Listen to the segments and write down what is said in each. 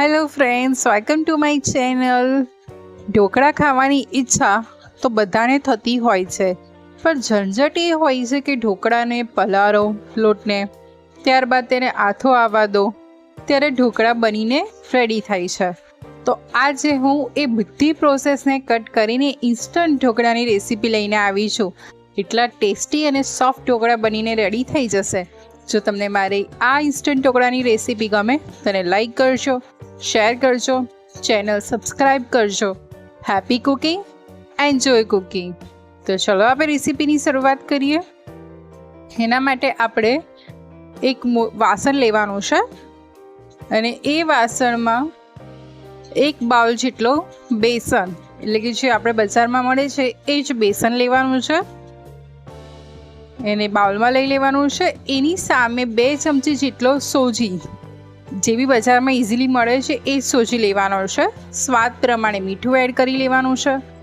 Hello friends welcome to my channel dhokla ખાવાની ઈચ્છા તો બધાને થતી હોય છે. પણ ઝંઝટ એ હોય છે કે ઢોકળાને પલાળો, લોટને. ત્યારબાદ તેને આથો આવવા દો. ત્યારે ઢોકળા બનીને રેડી થાય છે. તો આજે હું એ બધી પ્રોસેસને કટ કરીને ઇન્સ્ટન્ટ ઢોકળાની રેસીપી લઈને આવી છું. એટલા ટેસ્ટી અને સોફ્ટ ઢોકળા બનીને રેડી થઈ જશે. જો તમને મારી આ ઇન્સ્ટન્ટ ઢોકળાની રેસીપી ગમે, તેને લાઈક કરજો શેર કરજો ચેનલ સબસ્ક્રાઈબ કરજો. હેપી કુકિંગ એન્જોય કુકિંગ તો ચલો આપણે રેસીપીની શરૂઆત કરીએ. એના માટે આપણે એક વાસણ લેવાનું છે. અને એ વાસણમાં એક બાઉલ જેટલો બેસન, એટલે કે જે આપણે બજારમાં મળે છે, એ જ બેસન લેવાનું છે. એને બાઉલમાં લઈ લેવાનું છે. એની સામે બે ચમચી જેટલો સોજી. જે બી બજારમાં ઇઝીલી મળે છે, એ જ સોજી લેવાનો છે. સ્વાદ પ્રમાણે મીઠું એડ કરી લેવાનું છે.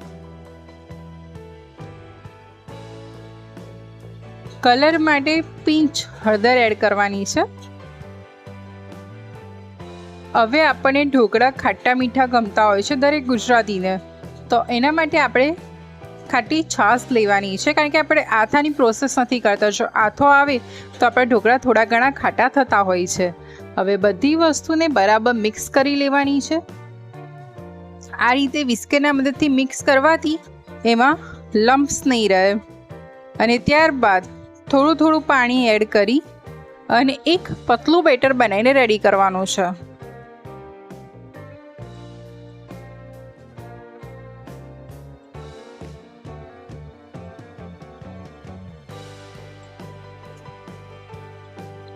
કલર માટે પિંચ હળદર એડ કરવાની છે. હવે આપણને ઢોકળા ખાટા મીઠા ગમતા હોય છે દરેક ગુજરાતીને. તો એના માટે આપણે ખાટી છાશ લેવાની છે, કારણ કે આપણે આથાની પ્રોસેસ નથી કરતા. જો આથો આવે, તો આપણે ઢોકળા થોડા ઘણા ખાટા થતા હોય છે. હવે બધી વસ્તુને બરાબર મિક્સ કરી લેવાની છે. આ રીતે વિસ્કેના મદદથી મિક્સ કરવાથી એમાં લમ્પ્સ નહીં રહે. અને ત્યારબાદ થોડું થોડું પાણી એડ કરી અને એક પતલું બેટર બનાવીને રેડી કરવાનું છે.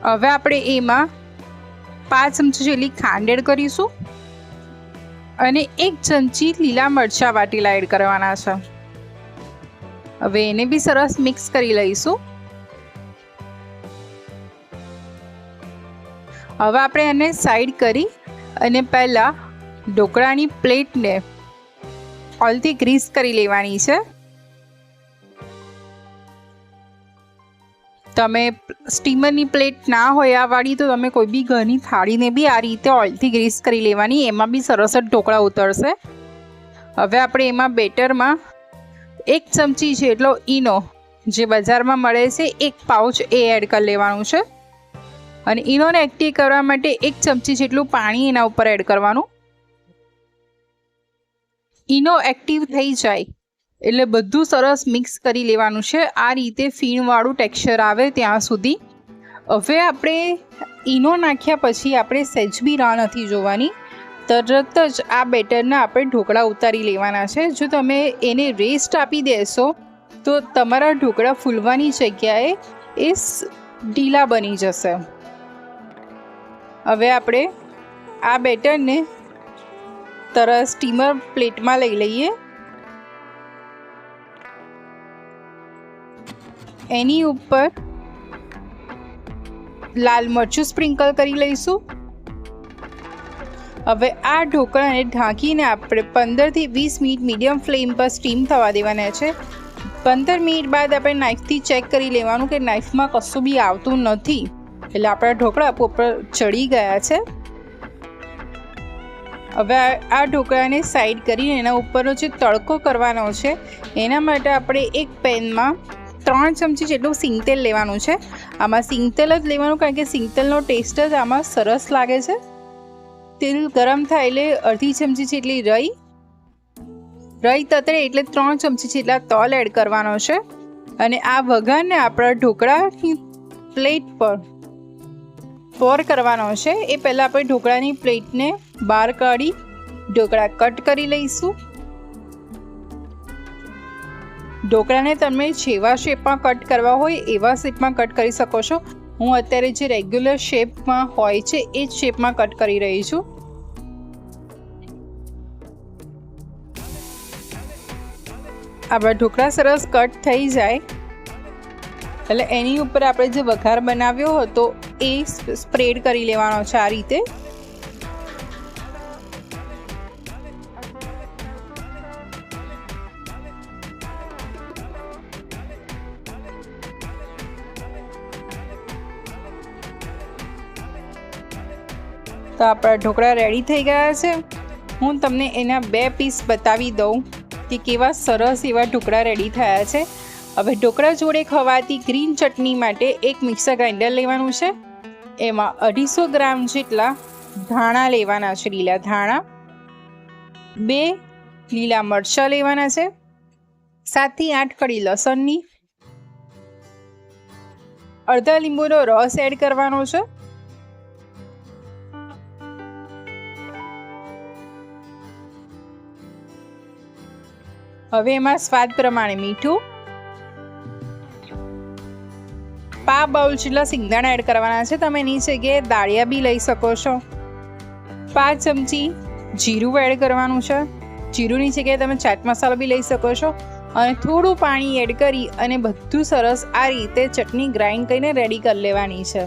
હવે આપણે એમાં પાંચ ચમચી જેટલી ખાંડ એડ કરીશું અને એક ચમચી લીલા મરચાં વાટીલા એડ કરવાના છે. હવે એને બી સરસ મિક્સ કરી લઈશું. હવે આપણે એને સાઈડ કરી અને પહેલાં ઢોકળાની પ્લેટને ઓલથી ગ્રીસ કરી લેવાની છે. તમે સ્ટીમરની પ્લેટ ના હોય વાળી, તો તમે કોઈ બી ઘરની થાળીને બી આ રીતે ઓઇલથી ગ્રીસ કરી લેવાની. એમાં બી સરસ જ ઢોકળા ઉતરશે હવે આપણે એમાં બેટરમાં એક ચમચી જેટલો ઈનો જે બજારમાં મળે છે, એક પાઉચ એ એડ કરી લેવાનું છે. અને ઈનોને એક્ટિવ કરવા માટે એક ચમચી જેટલું પાણી એના ઉપર એડ કરવાનું. ઈનો એક્ટિવ થઈ જાય. એટલે બધું સરસ મિક્સ કરી લેવાનું છે. આ રીતે ફીણવાળું ટેક્સચર આવે ત્યાં સુધી. હવે આપણે ઈનો નાખ્યા પછી આપણે સેજબી રાહ નથી જોવાની. તરત જ આ બેટરના આપણે ઢોકળા ઉતારી લેવાના છે. જો તમે એને રેસ્ટ આપી દેશો, તો તમારા ઢોકળા ફૂલવાની જગ્યાએ એ ઢીલા બની જશે. હવે આપણે આ બેટરને તરત સ્ટીમર પ્લેટમાં લઈ લઈએ. એની ઉપર લાલ મરચું સ્પ્રિંકલ કરી લઈશું. હવે આ ઢોકળાને ઢાંકીને આપણે પંદરથી વીસ મિનિટ મીડિયમ ફ્લેમ પર સ્ટીમ થવા દેવાના છે. પંદર મિનિટ બાદ આપણે નાઇફથી ચેક કરી લેવાનું કે નાઇફમાં કશું બી આવતું નથી. એટલે આપણા ઢોકળા ઉપર ચડી ગયા છે. હવે આ ઢોકળાને સાઈડ કરીને એના ઉપરનો જે તડકો કરવાનો છે, એના માટે આપણે એક પેનમાં ત્રણ ચમચી જેટલું સિંગતેલ લેવાનું છે. આમાં સિંગતેલ જ લેવાનું કારણ કે સિંગતેલનો ટેસ્ટ જ આમાં સરસ લાગે છે. તેલ ગરમ થાય એટલે અડધી ચમચી જેટલી રઈ. રઈ તતરે એટલે ત્રણ ચમચી જેટલા તલ એડ કરવાનો છે. અને આ વઘારને આપણા ઢોકળાની પ્લેટ પર પોર કરવાનો છે. એ પહેલાં આપણે ઢોકળાની પ્લેટને બહાર કાઢી ઢોકળા કટ કરી લઈશું. ઢોકળાને તમે જેવા શેપમાં કટ કરવા હોય એવા શેપમાં કટ કરી શકો છો. હું અત્યારે જે રેગ્યુલર શેપમાં હોય છે એ જ શેપમાં કટ કરી રહી છું. આપણા ઢોકળા સરસ કટ થઈ જાય. એટલે એની ઉપર આપણે જે વઘાર બનાવ્યો હતો એ સ્પ્રેડ કરી લેવાનો છે આ રીતે. તો આપણા ઢોકળા રેડી થઈ ગયા છે. હું તમને એના બે પીસ બતાવી દઉં કે કેવા સરસ એવા ઢોકળા રેડી થયા છે. હવે ઢોકળા જોડે ખવાતી ગ્રીન ચટણી માટે એક મિક્સર ગ્રાઇન્ડર લેવાનું છે. એમાં અઢીસો ગ્રામ જેટલા ધાણા લેવાના છે, લીલા ધાણા. બે લીલા મરચાં લેવાના છે. સાતથી આઠ કડી લસણની. અડધા લીંબુનો રસ એડ કરવાનો છે. હવે એમાં સ્વાદ પ્રમાણે મીઠું પા બાઉલ જેટલા સિંગદાણા એડ કરવાના છે, તમે એની જગ્યાએ દાળિયા બી લઈ શકો છો. પાંચ ચમચી જીરું એડ કરવાનું છે. જીરુંની જગ્યાએ તમે ચાટ મસાલો બી લઈ શકો છો. અને થોડું પાણી એડ કરી અને બધું સરસ આ રીતે ચટણી ગ્રાઇન્ડ કરીને રેડી કરી લેવાની છે.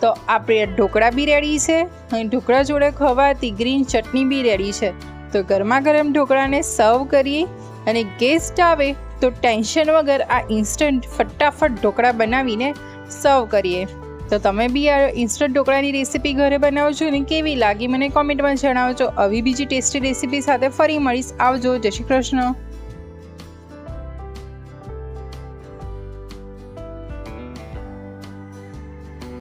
તો આપણે ઢોકળા બી રેડી છે અને ઢોકળા જોડે ખવાતી ગ્રીન ચટણી બી રેડી છે. તો ગરમા ગરમ ઢોકળાને સર્વ કરીએ. અને ગેસ્ટ આવે તો ટેન્શન વગર આ ઇન્સ્ટન્ટ ફટાફટ ઢોકળા બનાવીને સર્વ કરીએ. તો તમે બી આ ઇન્સ્ટન્ટ ઢોકળાની રેસીપી ઘરે બનાવજો અને કેવી લાગી મને કોમેન્ટમાં જણાવજો. આવી બીજી ટેસ્ટી રેસીપી સાથે ફરી મળીશ. આવજો. જય શ્રી કૃષ્ણ.